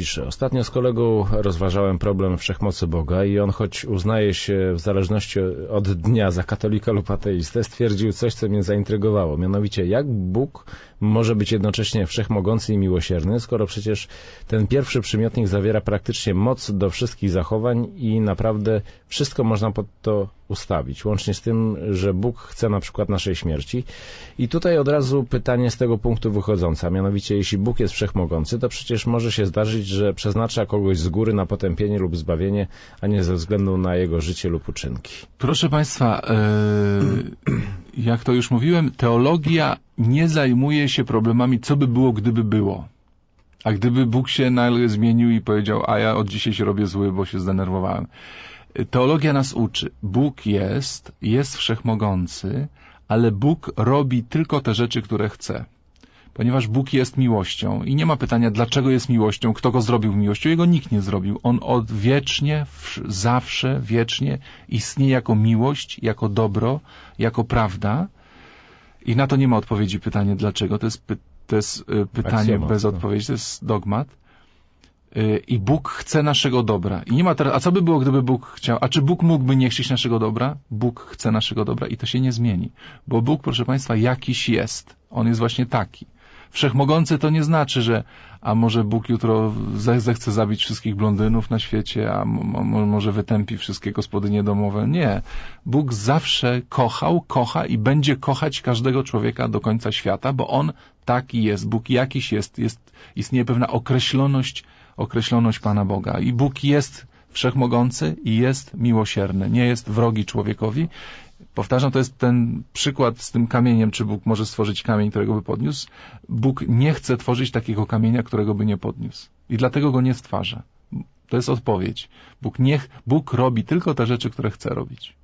pisze. Ostatnio z kolegą rozważałem problem wszechmocy Boga i on, choć uznaje się w zależności od dnia za katolika lub ateistę, stwierdził coś, co mnie zaintrygowało. Mianowicie, jak Bóg może być jednocześnie wszechmogący i miłosierny, skoro przecież ten pierwszy przymiotnik zawiera praktycznie moc do wszystkich zachowań i naprawdę wszystko można pod to ustawić, łącznie z tym, że Bóg chce na przykład naszej śmierci. I tutaj od razu pytanie z tego punktu wychodzące, a mianowicie jeśli Bóg jest wszechmogący, to przecież może się zdarzyć, że przeznacza kogoś z góry na potępienie lub zbawienie, a nie ze względu na jego życie lub uczynki. Proszę Państwa, e, jak to już mówiłem, teologia nie zajmuje się problemami, co by było, gdyby było. A gdyby Bóg się nagle zmienił i powiedział, a ja od dzisiaj się robię zły, bo się zdenerwowałem. Teologia nas uczy. Bóg jest, jest wszechmogący, ale Bóg robi tylko te rzeczy, które chce. Ponieważ Bóg jest miłością i nie ma pytania, dlaczego jest miłością, kto go zrobił miłością. Jego nikt nie zrobił. On odwiecznie, zawsze, wiecznie istnieje jako miłość, jako dobro, jako prawda. I na to nie ma odpowiedzi pytanie, dlaczego. To jest, py to jest y, pytanie Aksjomat, bez no. odpowiedzi, to jest dogmat. Y, I Bóg chce naszego dobra. I nie ma teraz, a co by było, gdyby Bóg chciał? A czy Bóg mógłby nie chcieć naszego dobra? Bóg chce naszego dobra i to się nie zmieni. Bo Bóg, proszę Państwa, jakiś jest. On jest właśnie taki. Wszechmogący to nie znaczy, że a może Bóg jutro ze- zechce zabić wszystkich blondynów na świecie, a mo- mo- może wytępi wszystkie gospodynie domowe. Nie. Bóg zawsze kochał, kocha i będzie kochać każdego człowieka do końca świata, bo On taki jest. Bóg jakiś jest. jest istnieje pewna określoność, określoność Pana Boga. I Bóg jest wszechmogący i jest miłosierny. Nie jest wrogi człowiekowi. Powtarzam, to jest ten przykład z tym kamieniem, czy Bóg może stworzyć kamień, którego by podniósł. Bóg nie chce tworzyć takiego kamienia, którego by nie podniósł. I dlatego go nie stwarza. To jest odpowiedź. Bóg niech, Bóg robi tylko te rzeczy, które chce robić.